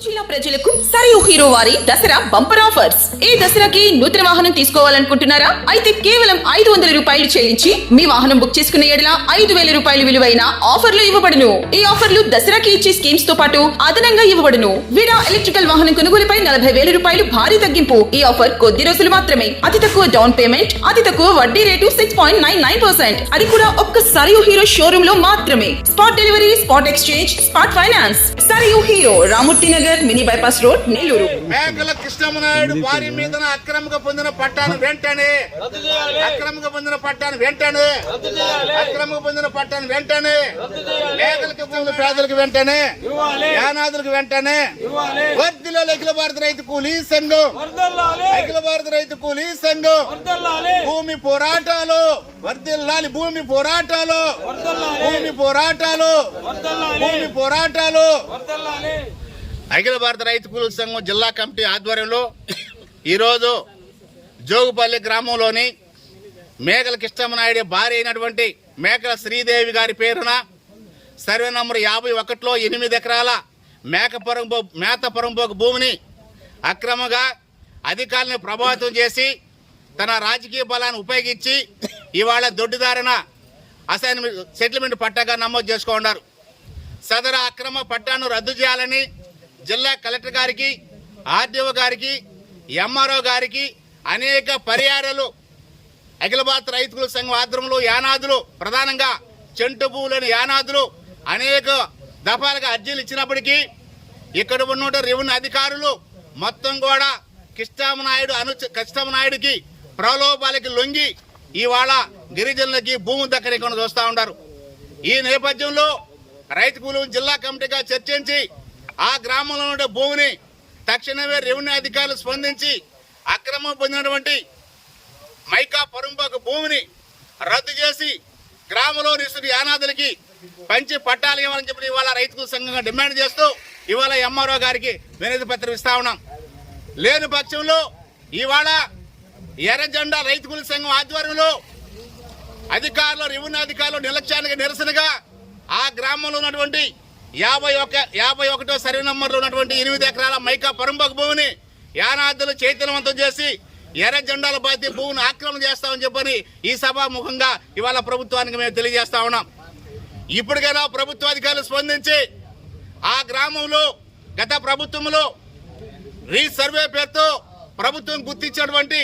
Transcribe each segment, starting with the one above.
నెల్లూరు జిల్లా ప్రజలకు సరియు హీరో వారి దసరా బంపర్ ఆఫర్స్. ఈ దసరాకి నూతన వాహనం తీసుకోవాలనుకుంటున్నారా? అయితే కేవలం ఐదు వందల రూపాయలు చెల్లించి మీ వాహనం బుక్ చేసుకునే ఎడల ఐదు వేల రూపాయలు విలువైన ఆఫర్లు ఇవ్వబడును. ఈ ఆఫర్లు దసరాకి ఇచ్చే స్కీమ్స్తో పాటు అదనంగా ఇవ్వబడును. విడా ఎలక్ట్రికల్ వాహనం కొనుగోలుపై నలభై వేల రూపాయలు భారీ తగ్గింపు. ఈ ఆఫర్ కొద్ది రోజులు మాత్రమే. అతి తక్కువ డౌన్ పేమెంట్ అతి తక్కువ వడ్డీ rate six point nine nine percent. అది కూడా ఒక్క సరియు హీరో షోరూమ్లో మాత్రమే. Spot delivery spot exchange spot finance. Sarayu Hero Ramamurthy Nagar. Mini bypass road Nellore Mekala Krishnamanaidu వారి మీద అక్రమంగా పొందిన పట్టాను వెంటనే. అక్రమంగా పొందిన పట్టాను వెంటనే. అక్రమంగా పొందిన పట్టాను వెంటనే. మేకల కృష్ణ పేదలకు వెంటనే. యానాదులకు వెంటనే. వర్దిలో అఖిల భారత రైతు కూలీ సంఘం. అఖిల భారత రైతు కూలీ సంఘం. భూమి పోరాటాలు. వర్దిల్లాలి భూమి పోరాటాలు. భూమి పోరాటాలు. భూమి పోరాటాలు. అఖిల భారత రైతు కూలీల సంఘం జిల్లా కమిటీ ఆధ్వర్యంలో ఈరోజు జోగుపల్లి గ్రామంలోని మేకల కృష్ణమనాయుడు భార్య అయినటువంటి మేకల శ్రీదేవి గారి పేరున సర్వే నంబర్ యాభై ఒకటిలో ఎనిమిది ఎకరాల మేకపురం మేతపురంపోకు భూమిని అక్రమంగా అధికారులను ప్రభావితం చేసి తన రాజకీయ బలాన్ని ఉపయోగించి ఇవాళ దొడ్డిదారిన అసైన్మెంట్ సెటిల్మెంట్ పట్టాగా నమోదు చేసుకున్నారు. సదరు అక్రమ పట్టాను రద్దు చేయాలని జిల్లా కలెక్టర్ గారికి ఆర్డీఓ గారికి ఎంఆర్ఓ గారికి అనేక పరిహారాలు అఖిల భారత రైతుల సంఘం ఆధ్వర్యంలో యానాదులు ప్రధానంగా చెంటు పువ్వులని యానాదులు అనేక దఫాలుగా అర్జీలు ఇచ్చినప్పటికీ ఇక్కడ ఉన్న రెవెన్యూ అధికారులు మొత్తం కూడా కృష్ణామనాయుడు అను కృష్ణామనాయుడికి ప్రలోభాలకి లొంగి ఇవాళ గిరిజనులకి భూమి దక్కనికుండా చూస్తూ ఉన్నారు. ఈ నేపథ్యంలో రైతు కూలీలు జిల్లా కమిటీగా చర్చించి ఆ గ్రామంలో ఉండే భూమిని తక్షణమే రెవెన్యూ అధికారులు స్పందించి అక్రమం పొందినటువంటి మైకా పరుంబాకు భూమిని రద్దు చేసి గ్రామంలో నిస్తున్న యానాదులకి పంచి పట్టాలు ఇవ్వాలని చెప్పి ఇవాళ రైతుకు సంఘంగా డిమాండ్ చేస్తూ ఇవాళ ఎంఆర్ఓ గారికి వినతి పత్రం ఇస్తా ఉన్నాం. లేని పక్షంలో ఇవాళ ఎర్ర జెండా సంఘం ఆధ్వర్యంలో అధికారులు రెవెన్యూ అధికారులు నిర్లక్ష్యానికి నిరసనగా ఆ గ్రామంలో ఉన్నటువంటి యాభై ఒక యాభై ఒకటో సర్వే నంబర్లో ఉన్నటువంటి ఎనిమిది ఎకరాల మైకా పరంబక భూమిని యానాదులు చైతన్యవంతం చేసి ఎర్ర జెండాల బాధ్య భూమిని ఆక్రమణ చేస్తామని చెప్పని ఈ సభాముఖంగా ఇవాళ ప్రభుత్వానికి మేము తెలియజేస్తా ఉన్నాం. ఇప్పటికైనా ప్రభుత్వ అధికారులు స్పందించి ఆ గ్రామంలో గత ప్రభుత్వంలో రీసర్వే పేరుతో ప్రభుత్వం గుర్తించినటువంటి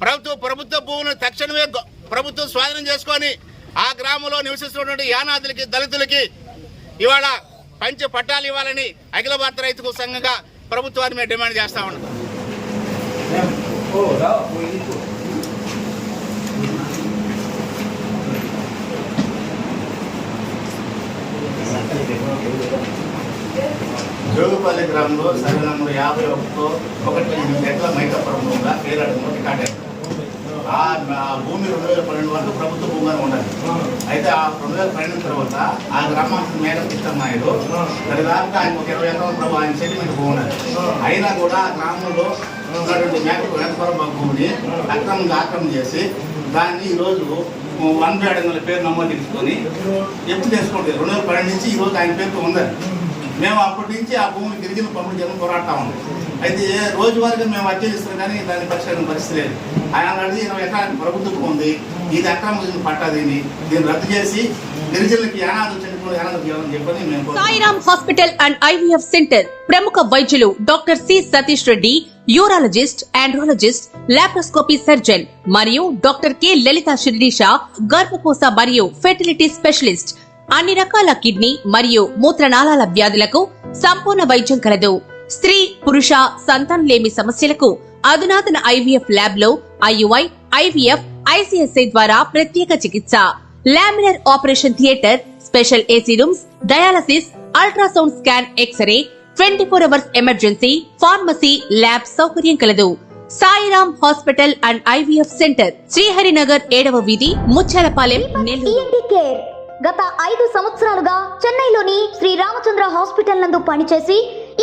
ప్రభుత్వ ప్రభుత్వ భూములను తక్షణమే ప్రభుత్వం స్వాధీనం చేసుకొని ఆ గ్రామంలో నివసిస్తున్నటువంటి యానాదులకి దళితులకి ఇవాళ పంచ పట్టాలు ఇవ్వాలని అఖిల భారత రైతు సంఘంగా ప్రభుత్వాన్ని మేము డిమాండ్ చేస్తా ఉన్నాం. జోగుపల్లి గ్రామంలో సర్వే నంబర్ యాభై ఒకటితో ఒకటి ఎనిమిది ఎకరాల మైకపురంగా పేరాడంలో రికార్డ్ అయింది ఆ భూమి రెండు వేల పన్నెండు వరకు ప్రభుత్వ భూమిగానే ఉండాలి అయితే ఆ రెండు వేల పన్నెండు తర్వాత ఆ గ్రామానికి మేడ కృష్ణ నాయుడు దాదాపు ఆయన ఒక ఇరవై ఎకరాల ప్రభు ఆయన సెటిల్మెంట్ భూమి ఉన్నది. అయినా కూడా ఆ గ్రామంలో ఉన్నటువంటి మేక మేకపురం భూమిని అక్రమంగా ఆక్రమం చేసి దాన్ని ఈరోజు వన్ బి వందల పేరు నమోదు తీసుకొని ఎప్పుడు చేసుకోండి? రెండు వేల పన్నెండు నుంచి ఈరోజు ఆయన పేరుతో ఉందని మేము అప్పటి నుంచి ఆ భూమిని గిరిజన పంపిణీ జనం పోరాటం ఉంది అయితే ఏ రోజువారీగా మేము అర్జీలు ఇస్తాం కానీ దాని పరిష్కారం పరిస్థితి లేదు. ఆయన అడిగి ఇరవై ఎకరానికి ప్రభుత్వం ఉంది. ఇది అక్రమ పట్టా దీన్ని. రద్దు చేసి గిరిజనులకి యానాదు చెందుకుని యానాదు చేయాలని చెప్పని మేము Sairam hospital and IVF centre. ప్రముఖ వైద్యులు doctor C Satish Reddy urologist andrologist laparoscopy surgeon మరియు డాక్టర్ కె లలిత శిరీష గర్భకోశ మరియు ఫెర్టిలిటీ స్పెషలిస్ట్. అన్ని రకాల కిడ్నీ మరియు మూత్రనాళాల వ్యాధులకు సంపూర్ణ వైద్యం కలదు. స్త్రీ పురుష సంతానలేమి సమస్యలకు అధునాతన ఐవీఎఫ్ ల్యాబ్లో ఐయుఐ ఐవీఎఫ్ ఐసిఎస్ఐ ద్వారా ప్రత్యేక చికిత్స. Laminar operation theatre special AC rooms dialysis ultrasound scan x-ray twenty four hours emergency pharmacy lab సౌకర్యం కలదు. Sairam hospital and IVF centre Sriharinagar ఏడవ వీధి ముచ్చాలపాలెం గత ఐదు సంవత్సరాలుగా చెన్నైలోని శ్రీ రామచంద్ర హాస్పిటల్ నందు పనిచేసి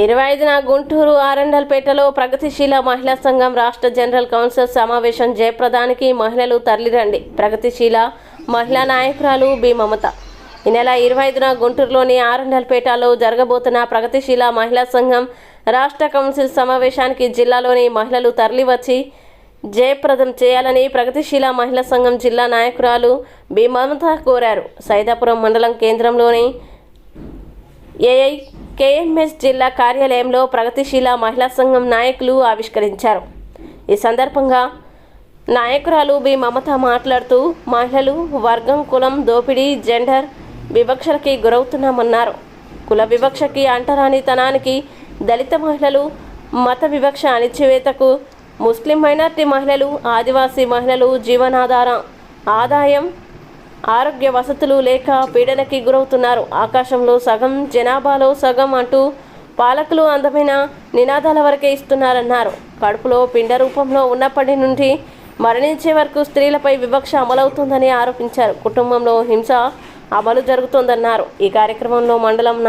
ఇరవై ఐదున గుంటూరు ఆరండల్పేటలో ప్రగతిశీల మహిళా సంఘం రాష్ట్ర జనరల్ కౌన్సిల్ సమావేశం జయప్రదానికి మహిళలు తరలిరండి. ప్రగతిశీల మహిళా నాయకురాలు బి మమత ఈ నెల ఇరవై ఐదున గుంటూరులోని ఆరండల్పేటలో జరగబోతున్న ప్రగతిశీల మహిళా సంఘం రాష్ట్ర కౌన్సిల్ సమావేశానికి జిల్లాలోని మహిళలు తరలివచ్చి జయప్రదం చేయాలని ప్రగతిశీల మహిళా సంఘం జిల్లా నాయకురాలు బి మమత కోరారు. సైదాపురం మండలం కేంద్రంలోని ఏఐ కేఎంఎస్ జిల్లా కార్యాలయంలో ప్రగతిశీల మహిళా సంఘం నాయకులు ఆవిష్కరించారు. ఈ సందర్భంగా నాయకురాలు బి. మమత మాట్లాడుతూ మహిళలు వర్గం కులం దోపిడీ జెండర్ వివక్షలకి గురవుతున్నామన్నారు. కుల వివక్షకి అంటరానితనానికి దళిత మహిళలు మత వివక్ష అణిచివేతకు ముస్లిం మైనార్టీ మహిళలు ఆదివాసీ మహిళలు జీవనాధారం ఆదాయం ఆరోగ్య వసతులు లేక పీడనకి గురవుతున్నారు. ఆకాశంలో సగం జనాభాలో సగం అంటూ పాలకులు అందమైన నినాదాల వరకే ఇస్తున్నారన్నారు. కడుపులో పిండ రూపంలో ఉన్నప్పటి నుండి మరణించే వరకు స్త్రీలపై వివక్ష అమలవుతుందని ఆరోపించారు. కుటుంబంలో హింస అమలు జరుగుతోందన్నారు. ఈ కార్యక్రమంలో మండలం